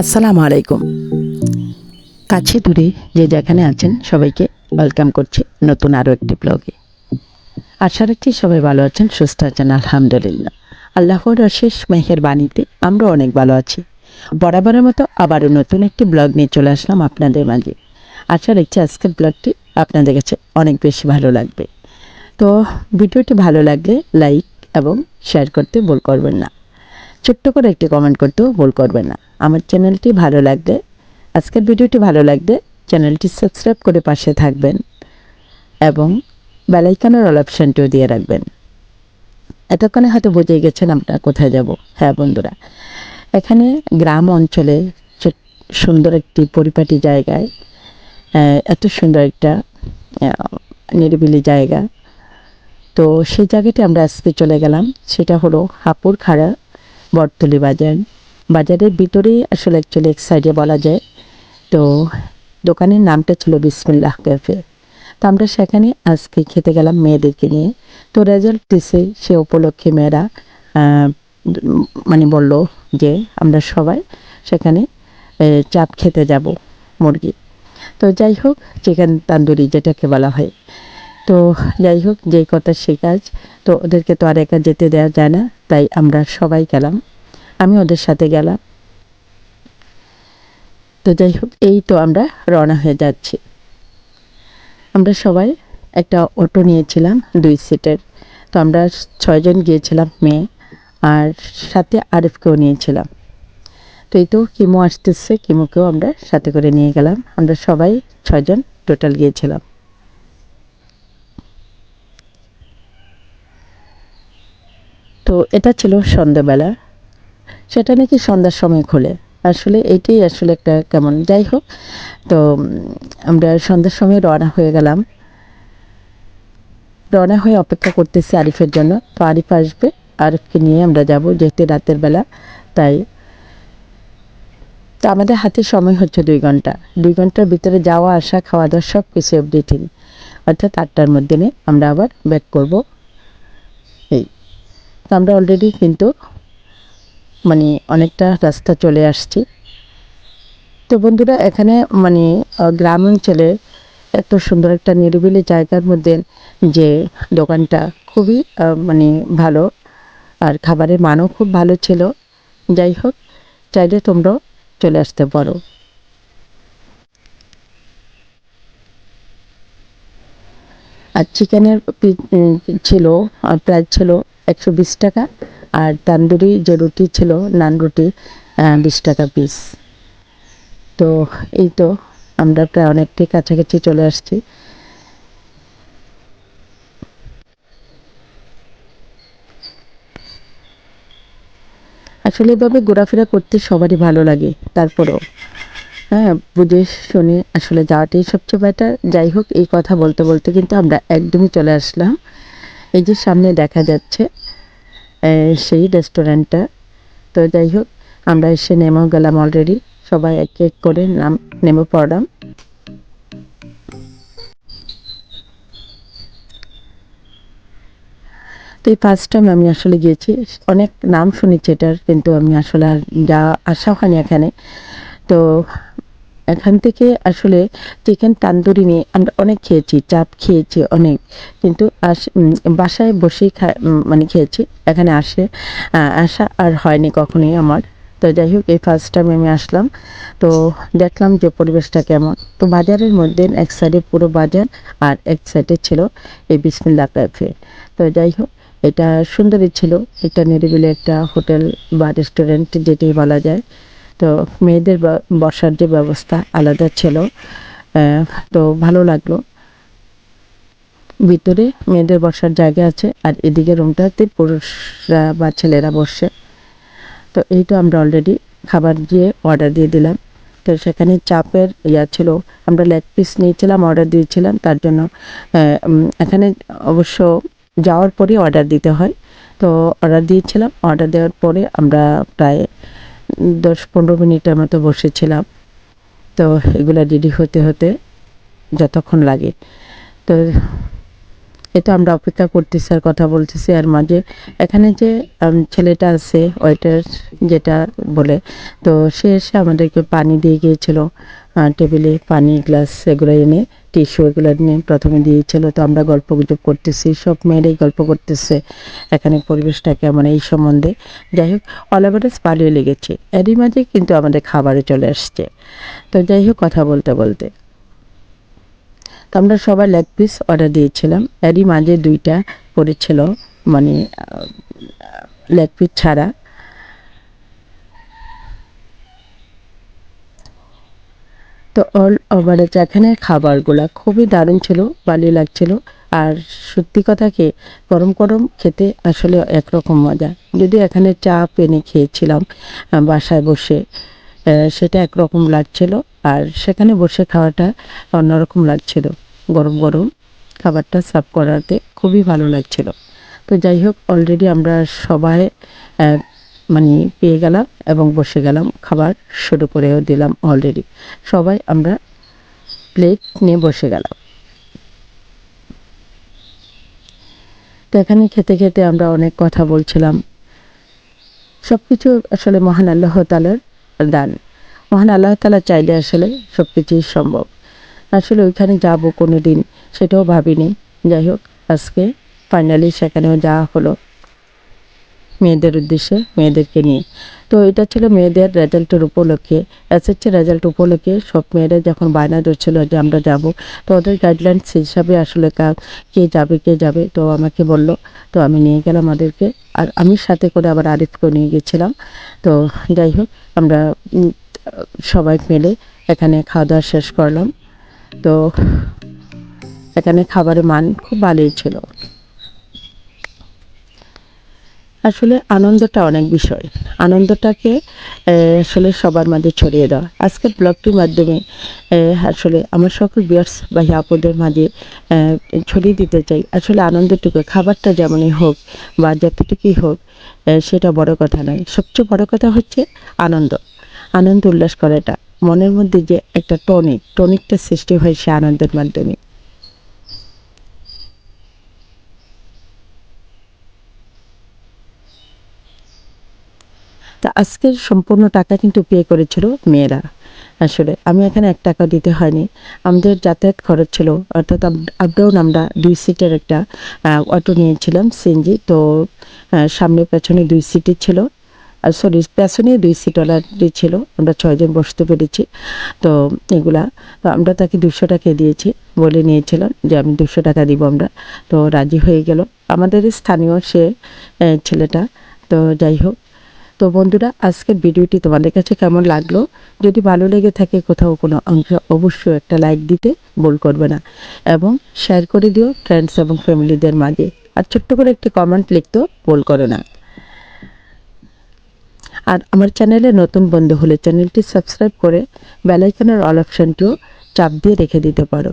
আসসালামু আলাইকুম। কাছে দূরে যে যেখানে আছেন সবাইকে ওয়েলকাম করছি নতুন আরও একটি ব্লগে আশা রাখছি সবাই ভালো আছেন, সুস্থ আছেন, আলহামদুলিল্লাহ। আল্লাহর অশেষ মেহের বাণীতে আমরা অনেক ভালো আছি। বরাবরের মতো আবারও নতুন একটি ব্লগ নিয়ে চলে আসলাম আপনাদের মাঝে। আশা রাখছি আজকের ব্লগটি আপনাদের কাছে অনেক বেশি ভালো লাগবে। তো ভিডিওটি ভালো লাগলে লাইক এবং শেয়ার করতে ভুল করবেন না। ছোট্ট করে একটি কমেন্ট করতেও ভুল করবেন না। আমার চ্যানেলটি ভালো লাগলে, আজকের ভিডিওটি ভালো লাগলে চ্যানেলটি সাবস্ক্রাইব করে পাশে থাকবেন এবং বেলাইকানের অল অপশানটিও দিয়ে রাখবেন। এতক্ষণে হয়তো বুঝে গেছেন আমরা কোথায় যাব। হ্যাঁ বন্ধুরা, এখানে গ্রাম অঞ্চলে সুন্দর একটি পরিপাটি জায়গায় এত সুন্দর একটা নিরিবিলি জায়গা। তো সেই জায়গাটি আমরা আজকে চলে গেলাম। সেটা হলো হাপুর খাড়া বটতলি বাজার। বাজারের ভিতরেই আসলে অ্যাকচুয়ালি এক সাইডে বলা যায়। তো দোকানের নামটা ছিল বিসমিল্লাহ ক্যাফে। তো আমরা সেখানে আজকে খেতে গেলাম মেয়েদেরকে নিয়ে। তো রেজাল্ট দিছে সে উপলক্ষে মেয়েরা মানে বলল যে আমরা সবাই সেখানে চাপ খেতে যাব মুরগি। তো যাই হোক, চিকেন তান্দুরি যেটাকে বলা হয়। তো যাই হোক, যেই কথা সেই কাজ তো ওদেরকে তো আর একা যেতে দেওয়া যায় না, তাই আমরা সবাই গেলাম। আমি ওদের সাথে গেলাম। তো যাই হোক, এই তো আমরা রওনা হয়ে যাচ্ছি। আমরা সবাই একটা অটো নিয়েছিলাম, দুই সিটের। তো আমরা ছয়জন গিয়েছিলাম, মেয়ে আর সাথে আরিফকেও নিয়েছিলাম। তো এই তো কিমো আসতেছে, কিমোকেও আমরা সাথে করে নিয়ে গেলাম। আমরা সবাই ছয়জন টোটাল গিয়েছিলাম। তো এটা ছিল সন্ধ্যাবেলা। সেটা নাকি সন্ধ্যার সময় খোলে। আসলে এটাই আসলে একটা কেমন, যাই হোক, তো আমরা সন্ধ্যার সময় রওনা হয়ে গেলাম। রওনা হয়ে অপেক্ষা করতেছি আরিফের জন্য। তো আরিফ আসবে। আরিফকে নিয়ে আমরা যাব যেহেতু রাতের বেলা, তাই। তো আমাদের হাতে সময় হচ্ছে দুই ঘণ্টা। দুই ঘণ্টার ভিতরে যাওয়া, আসা খাওয়া দাওয়া সব কিছু এভরিথিং অর্থাৎ আটটার মধ্যে আমরা আবার ব্যাক করব। আমরা অলরেডি কিন্তু মানে অনেকটা রাস্তা চলে আসছি। তো বন্ধুরা, এখানে মানে গ্রাম অঞ্চলে এত সুন্দর একটা নিরিবিলি জায়গার মধ্যে যে দোকানটা খুবই মানে ভালো, আর খাবারের মানও খুব ভালো ছিল। যাই হোক, চাইলে তোমরাও চলে আসতে পারো। আর চিকেনের ছিল প্রাইস ছিল একশো বিশ টাকা, আর তান্দুরি যে রুটি ছিল, নান রুটি বিশ টাকা পিস তো এই তো আমরা প্রায় অনেকটাই কাছাকাছি চলে আসছি। আসলে এভাবে ঘোরাফেরা করতে সবারই ভালো লাগে, তারপরেও। হ্যাঁ বুঝে শুনে আসলে যাওয়াটাই সবচেয়ে বেটার যাই হোক, এই কথা বলতে বলতে কিন্তু আমরা একদমই চলে আসলাম। এই যে সামনে দেখা যাচ্ছে সেই রেস্টুরেন্টটা তো যাই হোক, আমরা এসে নেমেও গেলাম অলরেডি সবাই এক এক করে নাম, নেমে পড়লাম। তো এই ফার্স্ট টাইম আমি আসলে গিয়েছি। অনেক নাম শুনেছি এটার, কিন্তু আমি আসলে আর যা আসা হয়নি এখানে। তো এখান থেকে আসলে চিকেন তান্দুরি নিয়ে আমরা অনেক খেয়েছি, চাপ খেয়েছি অনেক। কিন্তু আস- বাসায় বসেই খা মানে খেয়েছি। এখানে আসে আসা আর হয়নি কখনোই আমার। তো যাই হোক, এই ফার্স্ট টাইম আমি আসলাম। তো দেখলাম যে পরিবেশটা কেমন। তো বাজারের মধ্যে এক সাইডে পুরো বাজার আর এক সাইডে ছিল এই বিসমিল্লা ক্যাফে তো যাই হোক, এটা সুন্দরই ছিল। এটা নিরিবিলি একটা হোটেল বা রেস্টুরেন্ট যেটি বলা যায়। তো মেয়েদের বসার যে ব্যবস্থা আলাদা ছিল তো ভালো লাগল। ভিতরে মেয়েদের বসার জায়গা আছে, আর এদিকে রুমটাতে পুরুষরা বা ছেলেরা বসে। তো এই তো আমরা অলরেডি খাবার দিয়ে অর্ডার দিয়ে দিলাম। তো সেখানে চাপের ইয়া ছিল, আমরা লেগ পিস নিয়েছিলাম অর্ডার দিয়েছিলাম, তার জন্য এখানে অবশ্য যাওয়ার পরে অর্ডার দিতে হয়। তো অর্ডার দিয়েছিলাম অর্ডার দেওয়ার পরে আমরা প্রায় দশ পনেরো মিনিটের মতো বসেছিলাম। তো এগুলো রেডি হতে হতে যতক্ষণ লাগে। তো তো আমরা অপেক্ষা করতেছি আর কথা বলতেছি আর মাঝে। এখানে যে ছেলেটা আছে, ওয়েটার যেটা বলে, তো সে এসে আমাদেরকে পানি দিয়ে গিয়েছিল। টেবিলে পানি, গ্লাস এগুলো এনে, টিস্যু এগুলো নিয়ে প্রথমে দিয়েছিল। তো আমরা গল্প গুজব করতেছি, সব মেয়েরাই গল্প করতেছে এখানে পরিবেশটা কেমন এই সম্বন্ধে। যাই হোক অল ওভারেজ ভালোই লেগেছে। এরই মাঝে কিন্তু আমাদের খাবারে চলে আসছে। তো যাই হোক, কথা বলতে বলতে। তো আমরা সবাই লেগ পিস অর্ডার দিয়েছিলাম। এরই মাঝে দুইটা পড়েছিল মানে লেগ পিস ছাড়া। তো অল ওভারে এখানে খাবারগুলা খুবই দারুণ ছিল, ভালোই লাগছিল। আর সত্যি কথা কি, গরম গরম খেতে আসলে একরকম মজা। যদি এখানে চা পেনে খেয়েছিলাম বাসায় বসে সেটা একরকম লাগছিল। আর সেখানে বসে খাওয়াটা অন্যরকম লাগছিল। গরম গরম খাবারটা সার্ভ করাতে খুবই ভালো লাগছিল। তো যাই হোক অলরেডি আমরা সবাই মানে পেয়ে গেলাম এবং বসে গেলাম, খাবার শুরু করেও দিলাম অলরেডি সবাই আমরা প্লেট নিয়ে বসে গেলাম। তো এখানে খেতে খেতে আমরা অনেক কথা বলছিলাম। সব কিছু আসলে মহান আল্লাহ তালার দান। মহান আল্লাহ তালা চাইলে আসলে সব কিছুই সম্ভব। আসলে ওইখানে যাব কোনো দিন সেটাও ভাবিনি। যাই হোক, আজকে ফাইনালি সেখানেও যাওয়া হলো মেয়েদের উদ্দেশ্যে, মেয়েদেরকে নিয়ে। তো এটা ছিল মেয়েদের রেজাল্টের উপলক্ষে এসএসসি রেজাল্ট উপলক্ষে সব মেয়েরা যখন বায়না ধরছিল যে আমরা যাব, তো ওদের গাইডলাইন্স হিসাবে আসলে কা- কে যাবে কে যাবে, তো আমাকে বলল, তো আমি নিয়ে গেলাম ওদেরকে। আর আমি সাথে করে আবার আরিফকেও নিয়ে গেছিলাম। তো যাই হোক, আমরা সবাই মিলে এখানে খাওয়া দাওয়া শেষ করলাম। তো এখানে খাবারের মান খুব ভালোই ছিল। আসলে আনন্দটা অনেক বিষয়। আনন্দটাকে আসলে সবার মাঝে ছড়িয়ে দেওয়া। আজকের ব্লগটির মাধ্যমে আসলে আমার সকল বিয়ার্স বা আপুদের মাঝে ছড়িয়ে দিতে চাই। আসলে আনন্দটুকু, খাবারটা যেমনই হোক বা যতটুকুই হোক সেটা বড় কথা নয়। সবচেয়ে বড় কথা হচ্ছে আনন্দ। আনন্দ উল্লাস করাটা। মনের মধ্যে যে একটা টনিক টনিকটা সৃষ্টি হয় সে আনন্দের মাধ্যমে। তা আজকের সম্পূর্ণ টাকা কিন্তু পে করেছিল মেয়েরা। আসলে আমি এখানে এক টাকা দিতে হয়নি। আমাদের যাতায়াত খরচ ছিল, অর্থাৎ আপ ডাউন আমরা দুই সিটের একটা অটো নিয়েছিলাম, সিএনজি। তো সামনে পেছনে দুই সিটই ছিল। আর সরি পেছনে দুই সিট সিটওয়ালাটি ছিল, আমরা ছয়জন বসতে পেরেছি। তো এগুলা, তো আমরা তাকে দুশো টাকা দিয়েছি বলে নিয়েছিলাম যে আমি দুশো টাকা দিব আমরা। তো রাজি হয়ে গেল। আমাদের স্থানীয় সে ছেলেটা, তো যাই হোক। তো বন্ধুরা, আজকের ভিডিওটি তোমাদের কাছে কেমন লাগল? যদি ভালো লেগে থাকে কোথাও কোনো অংশ, অবশ্যই একটা লাইক দিতে ভুল করবে না। এবং শেয়ার করে দিও ফ্রেন্ডস এবং ফ্যামিলিদের মাঝে। আর ছোট্ট করে একটি কমেন্ট লিখতেও ভুল করো না। আর আমার চ্যানেলে নতুন বন্ধু হলে চ্যানেলটি সাবস্ক্রাইব করে বেলাইকনের অল অপশানটিও চাপ দিয়ে রেখে দিতে পারো।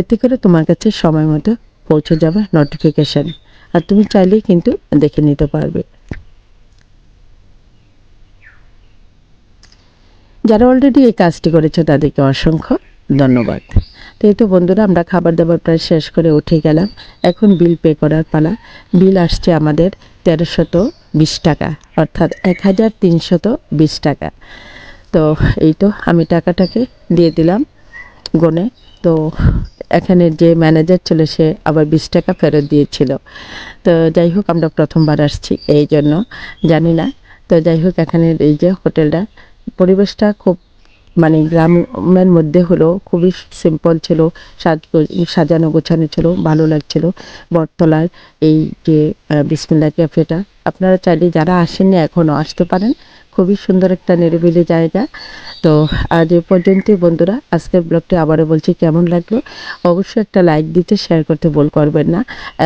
এতে করে তোমার কাছে সময় মতো পৌঁছে যাবে নোটিফিকেশান আর তুমি চাইলেই কিন্তু দেখে নিতে পারবে। যারা অলরেডি এই কাজটি করেছে তাদেরকে অসংখ্য ধন্যবাদ। তো এই তো বন্ধুরা, আমরা খাবার দাবার প্রায় শেষ করে উঠে গেলাম। এখন বিল পে করার পালা। বিল আসছে আমাদের তেরোশত বিশ টাকা, অর্থাৎ এক হাজার তিনশত বিশ টাকা। তো এই তো আমি টাকাটাকে দিয়ে দিলাম গনে। তো এখানে যে ম্যানেজার ছিল, সে আবার বিশ টাকা ফেরত দিয়েছিল। তো যাই হোক, আমরা প্রথমবার আসছি এই জন্য। জানি না। তো যাই হোক এখানে এই যে হোটেলটা, পরিবেশটা খুব মানে গ্রামের মধ্যে হলো খুবই সিম্পল ছিল, সাজ, সাজানো গোছানো ছিল, ভালো লাগছিল। বটতলার এই যে বিসমিল্লা ক্যাফেটা, আপনারা চাইলে যারা আসেননি এখনও আসতে পারেন। খুবই সুন্দর একটা নিরিবিলি জায়গা। তো আজ এ পর্যন্তই বন্ধুরা, আজকের ব্লগটি আবারও বলছি কেমন লাগল? অবশ্যই একটা লাইক দিতে শেয়ার করতে ভুল করবেন না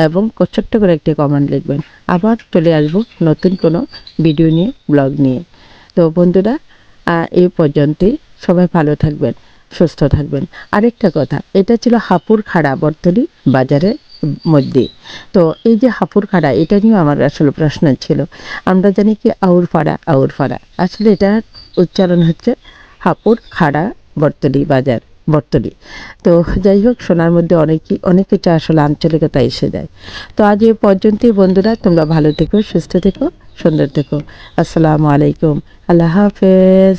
এবং ছোট্ট করে একটি কমেন্ট লিখবেন। আবার চলে আসব নতুন কোনো ভিডিও নিয়ে ব্লগ নিয়ে। তো বন্ধুরা এই পর্যন্তই। সবাই ভালো থাকবেন, সুস্থ থাকবেন। আরেকটা কথা, এটা ছিল হাপুর খাড়া বর্তলি বাজারের মধ্যে। তো এই যে হাপুর খাড়া, এটা নিয়েও আমার আসলে প্রশ্ন ছিল। আমরা জানি কি আউরপাড়া আউরপাড়া আসলে এটার উচ্চারণ হচ্ছে হাপুর খাড়া বর্তলি বাজার বর্তলি তো যাই হোক, সোনার মধ্যে অনেকই, অনেক কিছু আসলে আঞ্চলিকতা এসে যায়। তো আজ এ পর্যন্তই বন্ধুরা, তোমরা ভালো থেকো, সুস্থ থেকো, সুন্দর থেকো। আসসালামু আলাইকুম, আল্লাহ হাফেজ।